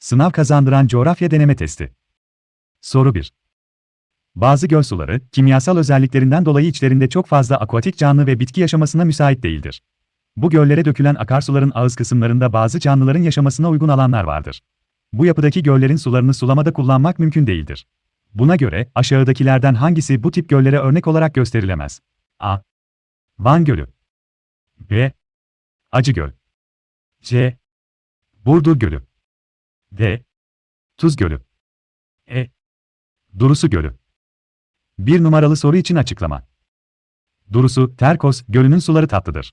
Sınav kazandıran coğrafya deneme testi. Soru 1. Bazı göl suları, kimyasal özelliklerinden dolayı içlerinde çok fazla akuatik canlı ve bitki yaşamasına müsait değildir. Bu göllere dökülen akarsuların ağız kısımlarında bazı canlıların yaşamasına uygun alanlar vardır. Bu yapıdaki göllerin sularını sulamada kullanmak mümkün değildir. Buna göre, aşağıdakilerden hangisi bu tip göllere örnek olarak gösterilemez? A. Van Gölü B. Acıgöl C. Burdur Gölü D. Tuz Gölü E. Durusu Gölü Bir numaralı soru için açıklama. Durusu, Terkos, gölünün suları tatlıdır.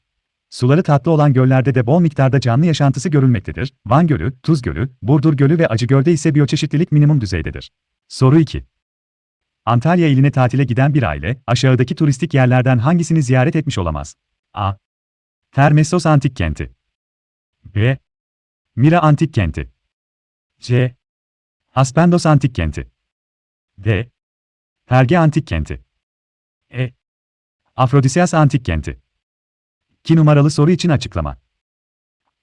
Suları tatlı olan göllerde de bol miktarda canlı yaşantısı görülmektedir. Van Gölü, Tuz Gölü, Burdur Gölü ve Acıgöl'de ise biyoçeşitlilik minimum düzeydedir. Soru 2. Antalya iline tatile giden bir aile, aşağıdaki turistik yerlerden hangisini ziyaret etmiş olamaz? A. Termessos Antik Kenti B. Mira Antik Kenti C. Aspendos Antik Kenti D. Perge Antik Kenti E. Afrodisias Antik Kenti 2 numaralı soru için açıklama.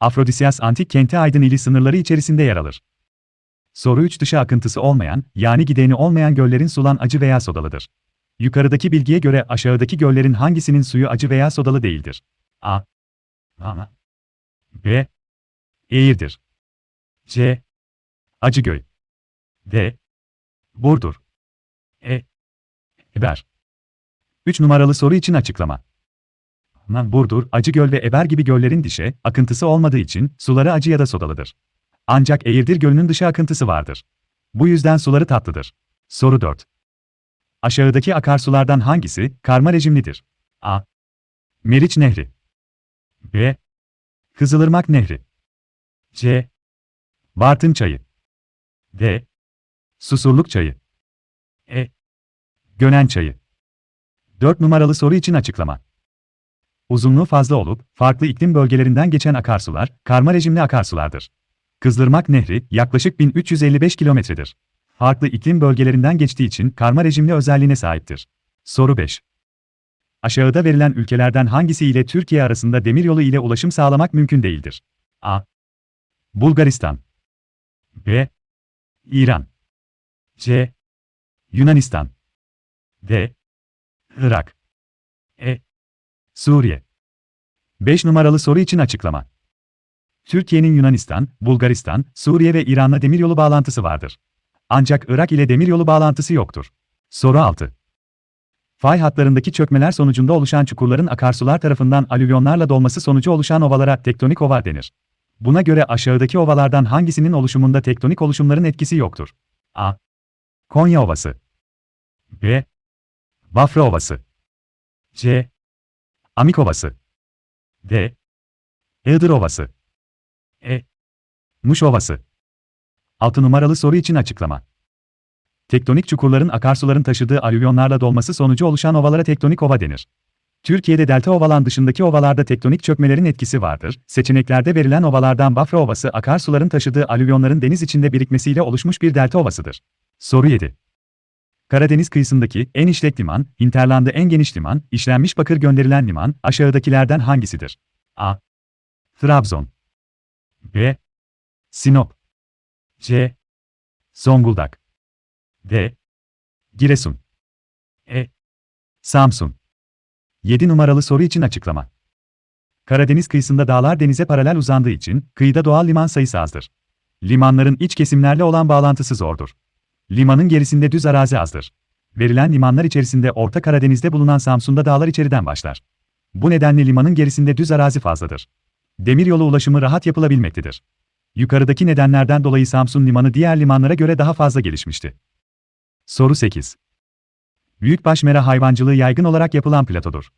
Afrodisias Antik Kenti Aydın ili sınırları içerisinde yer alır. Soru 3 dışı akıntısı olmayan, yani gideni olmayan göllerin sulan acı veya sodalıdır. Yukarıdaki bilgiye göre aşağıdaki göllerin hangisinin suyu acı veya sodalı değildir? A. Ama. B. Eğirdir. C. Acıgöl. D. Burdur. E. Eber. 3 numaralı soru için açıklama. Nan Burdur, Acıgöl ve Eber gibi göllerin dişe, akıntısı olmadığı için suları acı ya da sodalıdır. Ancak Eğirdir Gölü'nün dışı akıntısı vardır. Bu yüzden suları tatlıdır. Soru 4. Aşağıdaki akarsulardan hangisi karma rejimlidir? A. Meriç Nehri B. Kızılırmak Nehri C. Bartın Çayı D. Susurluk Çayı E. Gönen Çayı 4 numaralı soru için açıklama. Uzunluğu fazla olup, farklı iklim bölgelerinden geçen akarsular, karma rejimli akarsulardır. Kızılırmak Nehri, yaklaşık 1355 kilometredir. Farklı iklim bölgelerinden geçtiği için karma rejimli özelliğine sahiptir. Soru 5. Aşağıda verilen ülkelerden hangisi ile Türkiye arasında demiryolu ile ulaşım sağlamak mümkün değildir? A. Bulgaristan B. İran C. Yunanistan D. Irak E. Suriye 5 numaralı soru için açıklama. Türkiye'nin Yunanistan, Bulgaristan, Suriye ve İran'la demiryolu bağlantısı vardır. Ancak Irak ile demiryolu bağlantısı yoktur. Soru 6. Fay hatlarındaki çökmeler sonucunda oluşan çukurların akarsular tarafından alüvyonlarla dolması sonucu oluşan ovalara tektonik ova denir. Buna göre aşağıdaki ovalardan hangisinin oluşumunda tektonik oluşumların etkisi yoktur? A. Konya Ovası B. Bafra Ovası C. Amik Ovası D. Iğdır Ovası E. Muş Ovası 6 numaralı soru için açıklama. Tektonik çukurların akarsuların taşıdığı alüvyonlarla dolması sonucu oluşan ovalara tektonik ova denir. Türkiye'de delta ovalan dışındaki ovalarda tektonik çökmelerin etkisi vardır. Seçeneklerde verilen ovalardan Bafra Ovası akarsuların taşıdığı alüvyonların deniz içinde birikmesiyle oluşmuş bir delta ovasıdır. Soru 7. Karadeniz kıyısındaki en işlek liman, hinterlandı en geniş liman, işlenmiş bakır gönderilen liman, aşağıdakilerden hangisidir? A. Trabzon B. Sinop C. Zonguldak D. Giresun E. Samsun 7 numaralı soru için açıklama. Karadeniz kıyısında dağlar denize paralel uzandığı için kıyıda doğal liman sayısı azdır. Limanların iç kesimlerle olan bağlantısı zordur. Limanın gerisinde düz arazi azdır. Verilen limanlar içerisinde Orta Karadeniz'de bulunan Samsun'da dağlar içeriden başlar. Bu nedenle limanın gerisinde düz arazi fazladır. Demiryolu ulaşımı rahat yapılabilmektedir. Yukarıdaki nedenlerden dolayı Samsun limanı diğer limanlara göre daha fazla gelişmişti. Soru 8. Büyükbaş mera hayvancılığı yaygın olarak yapılan platodur.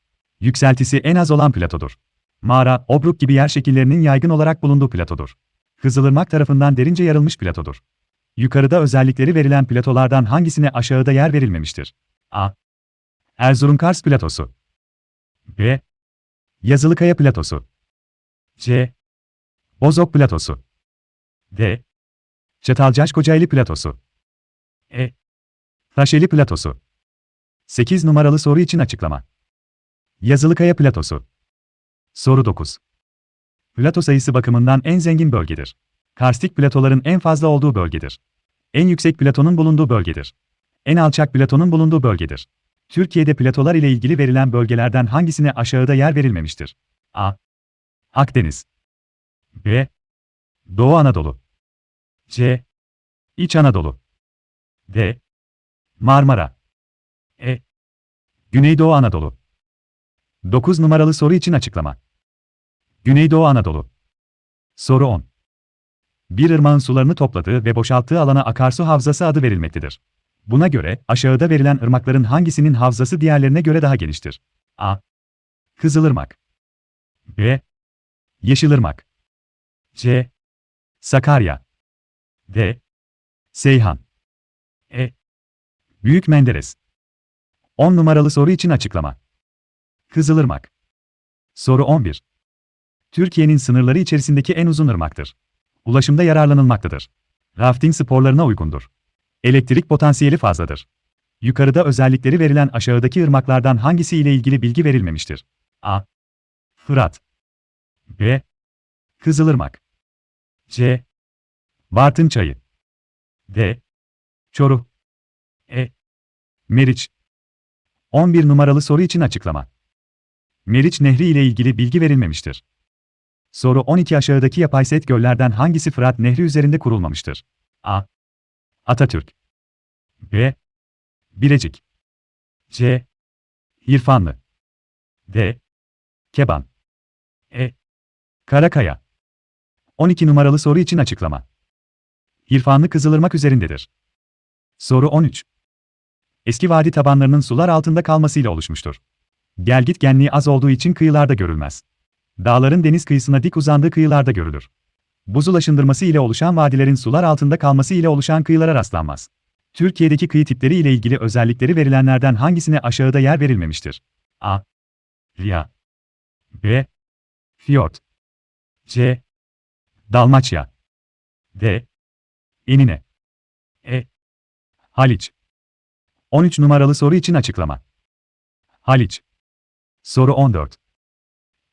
Yükseltisi en az olan platodur. Mağara, obruk gibi yer şekillerinin yaygın olarak bulunduğu platodur. Kızılırmak tarafından derince yarılmış platodur. Yukarıda özellikleri verilen platolardan hangisine aşağıda yer verilmemiştir? A. Erzurum-Kars platosu B. Yazılıkaya platosu C. Bozok platosu D. Çatalcaş-Kocaeli platosu E. Taşeli platosu 8 numaralı soru için açıklama. Yazılıkaya platosu Soru 9. Plato sayısı bakımından en zengin bölgedir. Karstik platoların en fazla olduğu bölgedir. En yüksek platonun bulunduğu bölgedir. En alçak platonun bulunduğu bölgedir. Türkiye'de platolar ile ilgili verilen bölgelerden hangisine aşağıda yer verilmemiştir? A. Akdeniz B. Doğu Anadolu C. İç Anadolu D. Marmara E. Güneydoğu Anadolu 9 numaralı soru için açıklama. Güneydoğu Anadolu Soru 10. Bir ırmağın sularını topladığı ve boşalttığı alana akarsu havzası adı verilmektedir. Buna göre aşağıda verilen ırmakların hangisinin havzası diğerlerine göre daha geniştir? A. Kızılırmak B. Yeşilırmak C. Sakarya D. Seyhan E. Büyük Menderes 10 numaralı soru için açıklama. Kızılırmak Soru 11. Türkiye'nin sınırları içerisindeki en uzun ırmaktır. Ulaşımda yararlanılmaktadır. Rafting sporlarına uygundur. Elektrik potansiyeli fazladır. Yukarıda özellikleri verilen aşağıdaki ırmaklardan hangisi ile ilgili bilgi verilmemiştir? A. Fırat B. Kızılırmak C. Bartın Çayı D. Çoruh E. Meriç 11 numaralı soru için açıklama. Meriç Nehri ile ilgili bilgi verilmemiştir. Soru 12 aşağıdaki yapay set göllerden hangisi Fırat Nehri üzerinde kurulmamıştır? A. Atatürk B. Bilecik C. İrfanlı D. Keban E. Karakaya 12 numaralı soru için açıklama. İrfanlı Kızılırmak üzerindedir. Soru 13. Eski vadi tabanlarının sular altında kalmasıyla oluşmuştur. Gelgitgenliği az olduğu için kıyılarda görülmez. Dağların deniz kıyısına dik uzandığı kıyılarda görülür. Buz ulaşındırması ile oluşan vadilerin sular altında kalması ile oluşan kıyılara rastlanmaz. Türkiye'deki kıyı tipleri ile ilgili özellikleri verilenlerden hangisine aşağıda yer verilmemiştir? A. Riya B. Fiyort C. Dalmaçya D. Enine E. Haliç 13 numaralı soru için açıklama. Haliç Soru 14.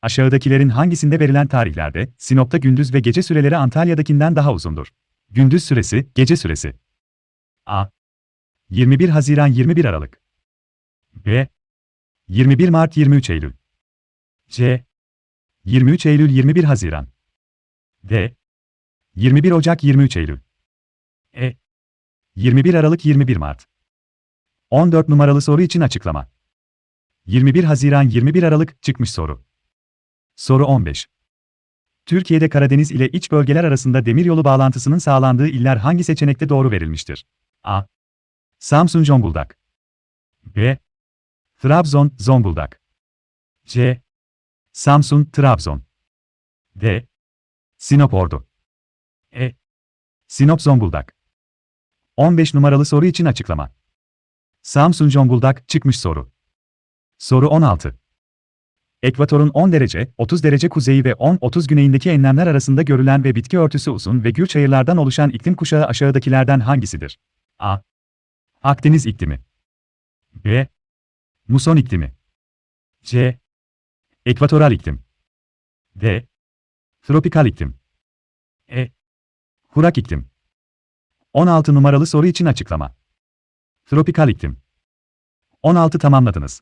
Aşağıdakilerin hangisinde verilen tarihlerde, Sinop'ta gündüz ve gece süreleri Antalya'dakinden daha uzundur? Gündüz süresi, gece süresi. A. 21 Haziran 21 Aralık. B. 21 Mart 23 Eylül. C. 23 Eylül 21 Haziran. D. 21 Ocak 23 Eylül. E. 21 Aralık 21 Mart. 14 numaralı soru için açıklama. 21 Haziran 21 Aralık çıkmış soru. Soru 15. Türkiye'de Karadeniz ile iç bölgeler arasında demiryolu bağlantısının sağlandığı iller hangi seçenekte doğru verilmiştir? A. Samsun Zonguldak B. Trabzon Zonguldak C. Samsun Trabzon D. Sinop Ordu E. Sinop Zonguldak 15 numaralı soru için açıklama. Samsun Zonguldak çıkmış soru. Soru 16. Ekvatorun 10 derece, 30 derece kuzeyi ve 10-30 güneyindeki enlemler arasında görülen ve bitki örtüsü uzun ve gür çayırlardan oluşan iklim kuşağı aşağıdakilerden hangisidir? A. Akdeniz iklimi B. Muson iklimi C. Ekvatoral iklim D. Tropikal iklim E. Kurak iklim 16 numaralı soru için açıklama. Tropikal iklim 16 tamamladınız.